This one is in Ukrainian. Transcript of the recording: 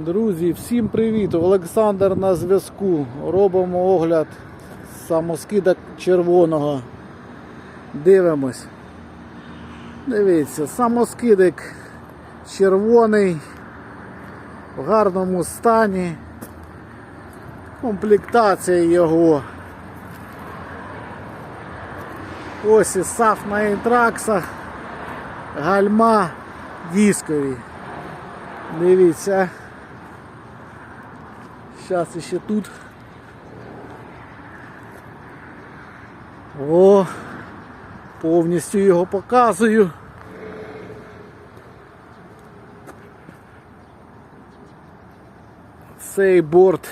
Друзі, всім привіт! Олександр на зв'язку. Робимо огляд самоскида червоного. Дивимось. Дивіться, самоскидик червоний, в гарному стані. Комплектація його. Ось і саф на інтраксах, гальма дискові. Дивіться. Зараз ще тут. О, повністю його показую. Цей борт